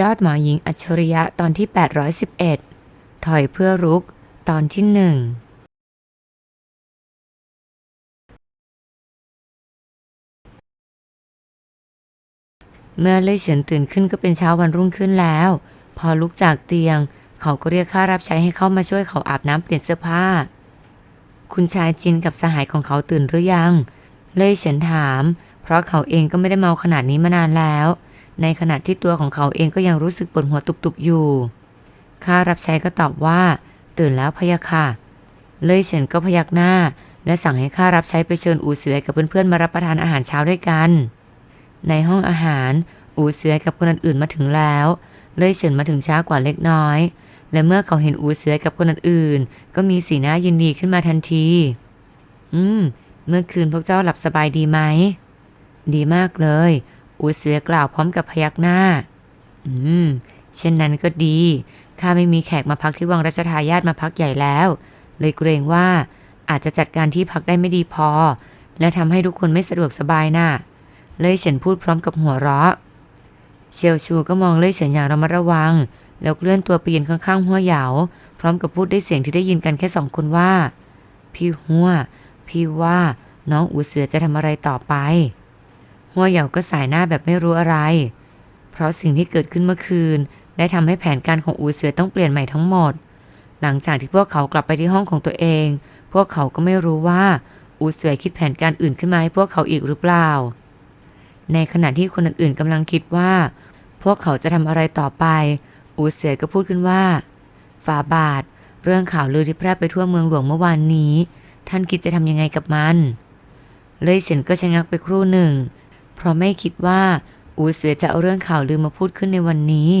ยอดหมอหญิงอัจฉริยะตอนที่ 811 ถอยเพื่อรุก ตอนที่หนึ่งเมื่อเล่ยเฉินตื่นขึ้นก็เป็นเช้าวันรุ่งขึ้นแล้ว พอลุกจากเตียง เขาก็เรียกข้ารับใช้ให้เข้ามาช่วยเขาอาบน้ำเปลี่ยนเสื้อผ้า คุณชายจินกับสหายของเขาตื่นหรือยัง เล่ยเฉินถาม เพราะเขาเองก็ไม่ได้เมาขนาดนี้มานานแล้ว ในขณะที่ตัวของเขาเองก็ยังรู้สึกปวดหัวตุบๆอยู่ ข้ารับใช้ก็ตอบว่า ตื่นแล้วพะยะค่ะ เลยเฉินก็พยักหน้า และสั่งให้ข้ารับใช้ไปเชิญอูเสือกับเพื่อนๆมารับประทานอาหารเช้าด้วยกัน ในห้องอาหาร อูเสือกับคนอื่นๆมาถึงแล้ว เลยเฉินมาถึงช้ากว่าเล็กน้อย และเมื่อเขาเห็นอูเสือกับคนอื่นๆก็มีสีหน้ายินดีขึ้นมาทันที อืม เมื่อคืนพวกเจ้าหลับสบายดีไหม ดีมากเลย อูเสือกล่าวพร้อมกับพยักหน้า อืม เช่นนั้นก็ดี ข้าไม่มีแขกมาพักที่วังรัชทายาทมาพักใหญ่แล้ว เลยเกรงว่าอาจจะจัดการที่พักได้ไม่ดีพอ และทำให้ทุกคนไม่สะดวกสบายน่ะ เลยเฉินพูดพร้อมกับหัวเราะ เชียวชูก็มองเลยเฉินอย่างระมัดระวัง แล้วเคลื่อนตัวไปยืนข้างๆหัวเหยา พร้อมกับพูดด้วยเสียงที่ได้ยินกันแค่สองคนว่า พี่หัว พี่ว่าน้องอูเสือจะทำอะไรต่อไป หัวเหยาก็สายหน้าแบบไม่รู้อะไร เพราะสิ่งที่เกิดขึ้นเมื่อคืน ได้ทำให้แผนการของอูเสือต้องเปลี่ยนใหม่ทั้งหมด หลังจากที่พวกเขากลับไปที่ห้องของตัวเอง พวกเขาก็ไม่รู้ว่าอูเสือคิดแผนการอื่นขึ้นมาให้พวกเขาอีกหรือเปล่า ในขณะที่คนอื่นๆกำลังคิดว่า พวกเขาจะทำอะไรต่อไป อูเสือก็พูดขึ้นว่าฝาบาท เรื่องข่าวลือที่แพร่ไปทั่วเมืองหลวงเมื่อวานนี้ ท่านคิดจะทำยังไงกับมัน เลยเฉินก็ชะงักไปครู่หนึ่ง เพราะไม่คิดว่า อูเสือจะเอาเรื่องข่าวลือมาพูดขึ้นในวันนี้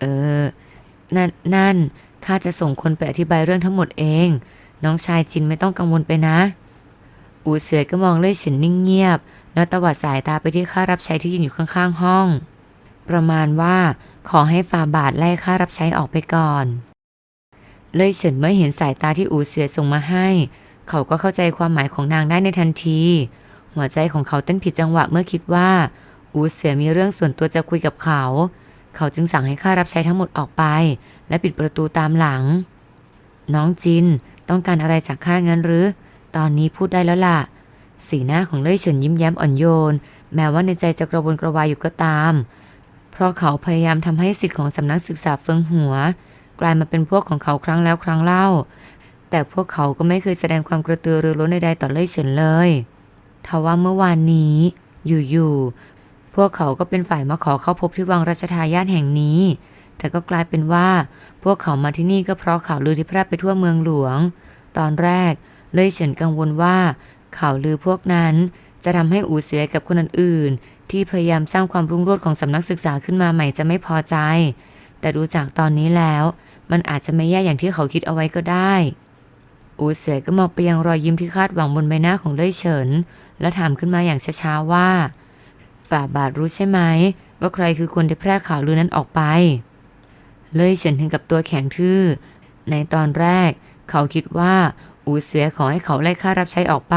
เออ นั่นนั่นข้าจะส่งคนไปอธิบายเรื่องทั้งหมดเอง น้องชายจินไม่ต้องกังวลไปนะ อูเสือก็มองเล่ยเฉินนิ่งเงียบ แล้วตวัดสายตาไปที่ข้ารับใช้ที่ยืนอยู่ข้างๆห้อง ประมาณว่าขอให้ฟาบาทไล่ข้ารับใช้ออกไปก่อน เล่ยเฉินเมื่อเห็นสายตาที่อูเสือส่งมาให้ เขาก็เข้าใจความหมายของนางได้ในทันที หัวใจของเขาเต้นผิดจังหวะเมื่อคิดว่า อูเสือมีเรื่องส่วนตัวจะคุยกับเขา เขาจึงสั่งให้ข้ารับใช้ทั้งหมดออกไป และปิดประตูตามหลัง น้องจินต้องการอะไรจากข้างั้นหรือ ตอนนี้พูดได้แล้วล่ะ สีหน้าของเล่ยเฉินยิ้มแย้มอ่อนโยน แม้ว่าในใจจะกระวนกระวายอยู่ก็ตาม เพราะเขาพยายามทำให้สิทธิ์ของสำนักศึกษาเฟิงหัว กลายมาเป็นพวกของเขาครั้งแล้วครั้งเล่า แต่พวกเขาก็ไม่เคยแสดงความกระตือรือร้นใดๆต่อเล่ยเฉินเลย ทว่าเมื่อวานนี้อยู่ๆพวกเขาก็เป็นฝ่ายมาขอเข้าพบที่วังราชทายาทแห่งนี้ แต่ก็กลายเป็นว่า พวกเขามาที่นี่ก็เพราะข่าวลือที่แพร่ไปทั่วเมืองหลวง ตอนแรกเลยเฉินกังวลว่า ข่าวลือพวกนั้นจะทำให้อูเสียกับคนอื่นๆที่พยายามสร้างความรุ่งโรจน์ของสำนักศึกษาขึ้นมาใหม่จะไม่พอใจ แต่ดูจากตอนนี้แล้ว มันอาจจะไม่แย่อย่างที่เขาคิดเอาไว้ก็ได้ อูเสยก็มองไปยังรอยยิ้มที่คาดหวังบนใบหน้าของเล่ยเฉิน และถามขึ้นมาอย่างช้าๆว่า ฝ่าบาทรู้ใช่ไหม ว่าใครคือคนที่แพร่ข่าวลือนั้นออกไป เล่ยเฉินถึงกับตัวแข็งทื่อ ในตอนแรก เขาคิดว่า อูเสยขอให้เขาไล่ค่ารับใช้ออกไป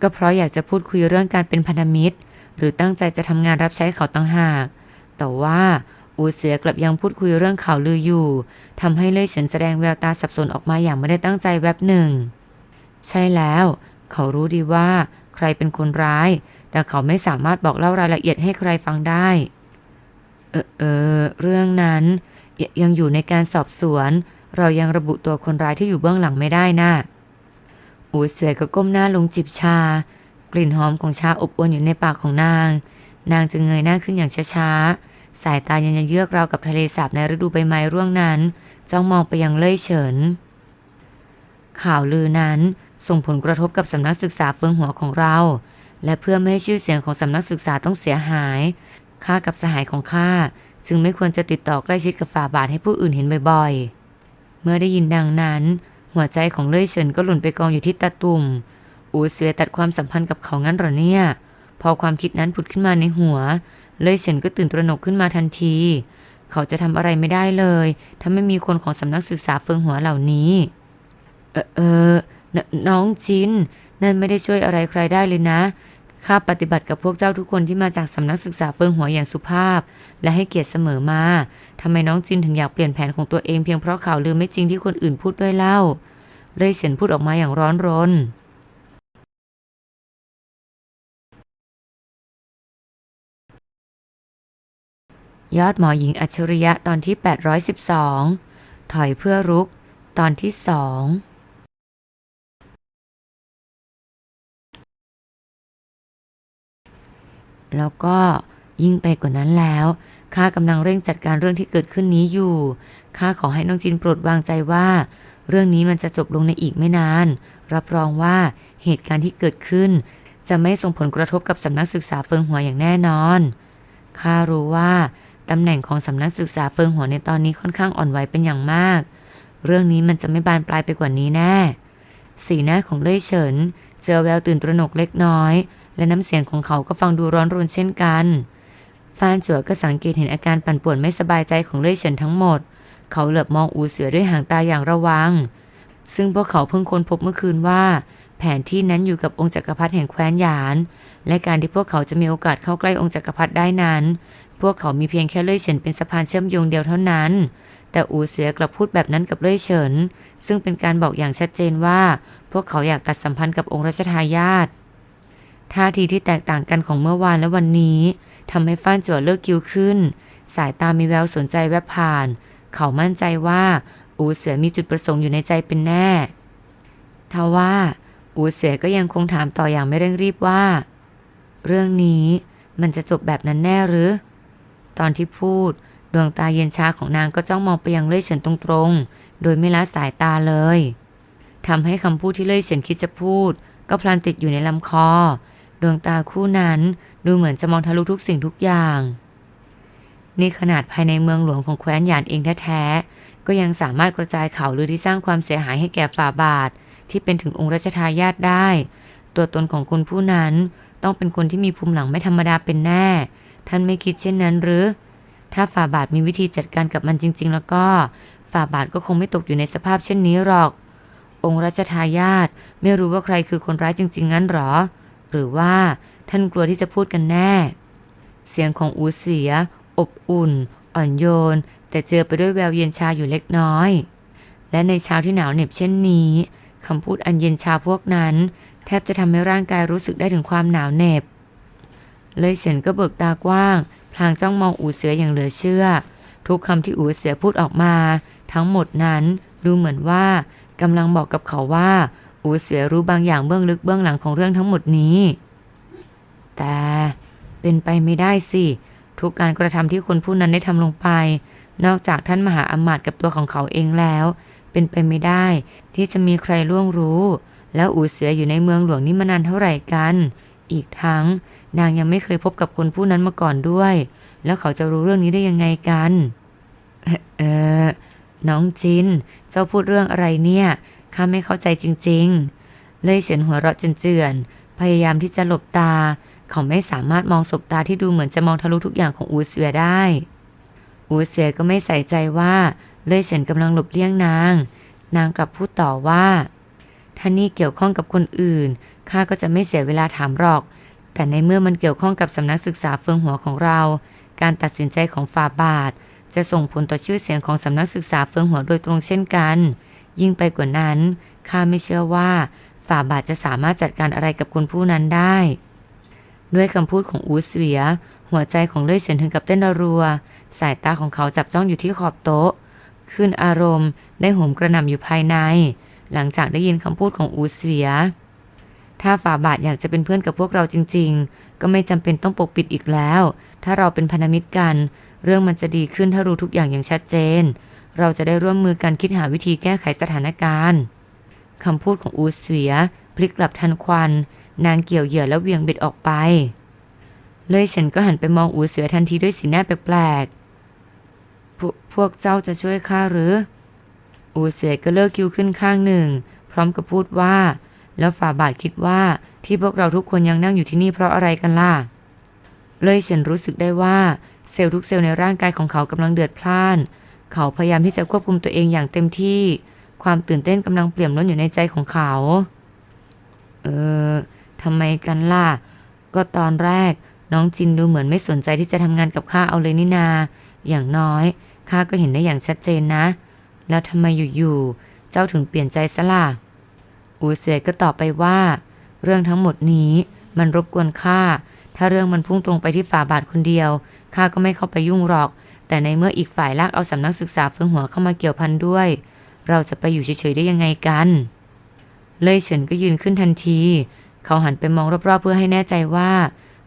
ก็เพราะอยากจะพูดคุยเรื่องการเป็นพันธมิตร หรือตั้งใจจะทำงานรับใช้เขาต่างหาก แต่ว่า อูเสียกลับยังพูดคุยเรื่องข่าวลืออยู่ทำให้เล่ยเฉินแสดงแววตาสับสนออกมาอย่างไม่ได้ตั้งใจแวบหนึ่ง ใช่แล้ว เขารู้ดีว่า ใครเป็นคนร้าย แต่เขาไม่สามารถบอกเล่ารายละเอียดให้ใครฟังได้ เออเออเรื่องนั้นยยังอยู่ในการสอบสวน เรายังระบุตัวคนร้ายที่อยู่เบื้องหลังไม่ได้นะ่ะอูเสือก็ก้มหน้าลงจิบชา กลิ่นหอมของชาอบอวนอยู่ในปากของนาง นางจึงเงยหน้าขึ้นอย่างช้าๆ สายตายังเยือกราวกับทะเลสาบในฤดูใบไม้ร่วงนั้น จ้องมองไปยังเล่ยเฉิน ข่าวลือนั้นส่งผลกระทบกับสำนักศึกษาเฟืองหัวของเรา และเพื่อไม่ให้ชื่อเสียงของสำนักศึกษาต้องเสียหาย ข้ากับสหายของข้าจึงไม่ควรจะติดต่อใกล้ชิดกับฝ่าบาทให้ผู้อื่นเห็นบ่อยๆ เมื่อได้ยินดังนั้น หัวใจของเล่ยเฉินก็หล่นไปกองอยู่ที่ตาตุ่ม อูเสือตัดความสัมพันธ์กับเขางั้นหรอเนี่ย พอความคิดนั้นผุดขึ้นมาในหัว เล่ยเฉินก็ตื่นตระหนกขึ้นมาทันที เขาจะทำอะไรไม่ได้เลย ถ้าไม่มีคนของสำนักศึกษาเฟิงหัวเหล่านี้ เออเออนน้องจิน นั่นไม่ได้ช่วยอะไรใครได้เลยนะ ข้าปฏิบัติกับพวกเจ้าทุกคนที่มาจากสำนักศึกษาเฟิงหัวอย่างสุภาพ และให้เกียรติเสมอมาทำไมน้องจินถึงอยากเปลี่ยนแผนของตัวเองเพียงเพราะข่าวลือไม่จริงที่คนอื่นพูดด้วยเล่า เลยเฉินพูดออกมาอย่างร้อนรน ยอดหมอหญิงอัจฉริยะตอนที่ 812 ถอยเพื่อรุก ตอนที่สองแล้วก็ยิ่งไปกว่านั้นแล้วข้ากำลังเร่งจัดการเรื่องที่เกิดขึ้นนี้อยู่ข้าขอให้น้องจินโปรดวางใจว่า เรื่องนี้มันจะจบลงในอีกไม่นาน รับรองว่าเหตุการณ์ที่เกิดขึ้น จะไม่ส่งผลกระทบกับสำนักศึกษาเฟิงหัวอย่างแน่นอนข้ารู้ว่า ตำแหน่งของสำนักศึกษาเฟิงหัวในตอนนี้ค่อนข้างอ่อนไหวเป็นอย่างมาก เรื่องนี้มันจะไม่บานปลายไปกว่านี้แน่ สีหน้าของเล่ยเฉิน เจอแววตื่นตระหนกเล็กน้อย และน้ำเสียงของเขาก็ฟังดูร้อนรนเช่นกันฟานจัวก็สังเกตเห็นอาการปั่นป่วนไม่สบายใจของเล่ยเฉินทั้งหมด เขาเหลือบมองอูเสือด้วยหางตาอย่างระวัง ซึ่งพวกเขาเพิ่งค้นพบเมื่อคืนว่า แผนที่นั้นอยู่กับองค์จักรพรรดิแห่งแคว้นหยาน และการที่พวกเขาจะมีโอกาสเข้าใกล้องค์จักรพรรดิได้นั้น พวกเขามีเพียงแค่เล่ยเฉินเป็นสะพานเชื่อมโยงเดียวเท่านั้น แต่อูเสือกลับพูดแบบนั้นกับเล่ยเฉิน ซึ่งเป็นการบอกอย่างชัดเจนว่า พวกเขาอยากตัดสัมพันธ์กับองค์รัชทายาทท่าทีที่แตกต่างกันของเมื่อวานและวันนี้ทำให้ฟ้านจั่วเลิกคิ้วขึ้น สายตามีแววสนใจแวบผ่าน เขามั่นใจว่า อูเสือมีจุดประสงค์อยู่ในใจเป็นแน่ทว่าอูเสือก็ยังคงถามต่ออย่างไม่เร่งรีบว่า เรื่องนี้มันจะจบแบบนั้นแน่หรือ ตอนที่พูด ดวงตาเย็นชาของนางก็จ้องมองไปยังเล่ยเฉินตรงๆ โดยไม่ละสายตาเลยทำให้คำพูดที่เล่ยเฉินคิดจะพูด ก็พลันติดอยู่ในลำคอ ดวงตาคู่นั้นดูเหมือนจะมองทะลุทุกสิ่งทุกอย่าง นี่ขนาดภายในเมืองหลวงของแคว้นหยานเองแท้ๆก็ยังสามารถกระจายข่าวลือที่สร้างความเสียหายให้แก่ฝ่าบาท ที่เป็นถึงองค์รัชทายาทได้ ตัวตนของคนผู้นั้นต้องเป็นคนที่มีภูมิหลังไม่ธรรมดาเป็นแน่ ท่านไม่คิดเช่นนั้นหรือ ถ้าฝ่าบาทมีวิธีจัดการกับมันจริง ๆ แล้วก็ ฝ่าบาทก็คงไม่ตกอยู่ในสภาพเช่นนี้หรอก องค์รัชทายาทไม่รู้ว่าใครคือคนร้ายจริง ๆ งั้นหรอ หรือว่าท่านกลัวที่จะพูดกันแน่ เสียงของอูเสีย อบอุ่น อ่อนโยน แต่เจอไปด้วยแววเย็นชาอยู่เล็กน้อย และในเช้าที่หนาวเหน็บเช่นนี้คำพูดอันเย็นชาพวกนั้น แทบจะทำให้ร่างกายรู้สึกได้ถึงความหนาวเหน็บ เลยเฉินก็เบิกตากว้าง พลางจ้องมองอูเสืออย่างเหลือเชื่อ ทุกคำที่อูเสือพูดออกมา ทั้งหมดนั้นดูเหมือนว่ากำลังบอกกับเขาว่า อูเสือรู้บางอย่างเบื้องลึกเบื้องหลังของเรื่องทั้งหมดนี้ แต่เป็นไปไม่ได้สิ ทุกการกระทำที่คนผู้นั้นได้ทำลงไป นอกจากท่านมหาอมาตย์กับตัวของเขาเองแล้ว เป็นไปไม่ได้ที่จะมีใครล่วงรู้ แล้วอูเสืออยู่ในเมืองหลวงนี่มานานเท่าไหร่กัน อีกทั้ง นางยังไม่เคยพบกับคนผู้นั้นมาก่อนด้วย แล้วเขาจะรู้เรื่องนี้ได้ยังไงกัน เอ่อน้องจิน เจ้าพูดเรื่องอะไรเนี่ย ข้าไม่เข้าใจจริง ๆ เลยเฉินหัวเราะเจือนๆ พยายามที่จะหลบตา เขาไม่สามารถมองสบตาที่ดูเหมือนจะมองทะลุทุกอย่างของอูเสือได้ อูเสือก็ไม่ใส่ใจว่า เลยเฉินกำลังหลบเลี่ยงนาง นางกลับพูดต่อว่าถ้านี่เกี่ยวข้องกับคนอื่น ข้าก็จะไม่เสียเวลาถามหรอก แต่ในเมื่อมันเกี่ยวข้องกับสำนักศึกษาเฟืองหัวของเรา การตัดสินใจของฝ่าบาท จะส่งผลต่อชื่อเสียงของสำนักศึกษาเฟืองหัวโดยตรงเช่นกัน ยิ่งไปกว่านั้นข้าไม่เชื่อว่าฝ่าบาทจะสามารถจัดการอะไรกับคนผู้นั้นได้ ด้วยคำพูดของอูเสวีย หัวใจของเล่ยเฉินถึงกับเต้นรัว สายตาของเขาจับจ้องอยู่ที่ขอบโต๊ะ ขึ้นอารมณ์ได้โหมกระหน่ำอยู่ภายใน หลังจากได้ยินคำพูดของอูเสวีย ถ้าฝ่าบาทอยากจะเป็นเพื่อนกับพวกเราจริง ๆ ก็ไม่จำเป็นต้องปกปิดอีกแล้ว ถ้าเราเป็นพันธมิตรกัน เรื่องมันจะดีขึ้นถ้ารู้ทุกอย่างอย่างชัดเจน เราจะได้ร่วมมือกันคิดหาวิธีแก้ไขสถานการณ์คำพูดของอูเสีย พลิกกลับทันควัน นางเกี่ยวเหยื่อแล้วเหวียงเบ็ดออกไป เลยฉันก็หันไปมองอูเสือทันทีด้วยสีหน้าแปลกๆพวพวกเจ้าจะช่วยข้าหรือ อูเสือก็เลิกคิ้วขึ้นข้างหนึ่ง พร้อมกับพูดว่า แล้วฝ่าบาทคิดว่าที่พวกเราทุกคนยังนั่งอยู่ที่นี่เพราะอะไรกันล่ะ เลยฉันรู้สึกได้ว่าเซลล์ทุกเซลล์ในร่างกายของเขากำลังเดือดพล่าน เขาพยายามที่จะควบคุมตัวเองอย่างเต็มที่ ความตื่นเต้นกำลังเปี่ยมล้นอยู่ในใจของเขา เออทำไมกันล่ะ ก็ตอนแรกน้องจินดูเหมือนไม่สนใจที่จะทำงานกับข้าเอาเลยนี่นา อย่างน้อยข้าก็เห็นได้อย่างชัดเจนนะ แล้วทำไมอยู่ๆเจ้าถึงเปลี่ยนใจซะล่ะ อูเสียก็ตอบไปว่า เรื่องทั้งหมดนี้มันรบกวนข้า ถ้าเรื่องมันพุ่งตรงไปที่ฝ่าบาทคนเดียวข้าก็ไม่เข้าไปยุ่งหรอก แต่ในเมื่ออีกฝ่ายลากเอาสำนักศึกษาเฟืองหัวเข้ามาเกี่ยวพันด้วย เราจะไปอยู่เฉยๆได้ยังไงกัน เล่ยเฉินก็ยืนขึ้นทันที เขาหันไปมองรอบๆเพื่อให้แน่ใจว่า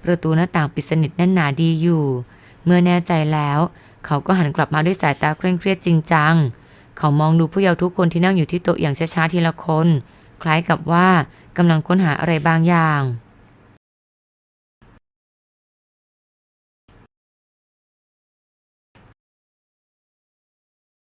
ประตูหน้าต่างปิดสนิทแน่นหนาดีอยู่ เมื่อแน่ใจแล้ว เขาก็หันกลับมาด้วยสายตาเคร่งเครียดจริงจัง เขามองดูผู้เยาว์ทุกคนที่นั่งอยู่ที่โต๊ะอย่างช้าๆทีละคน คล้ายกับว่ากำลังค้นหาอะไรบางอย่าง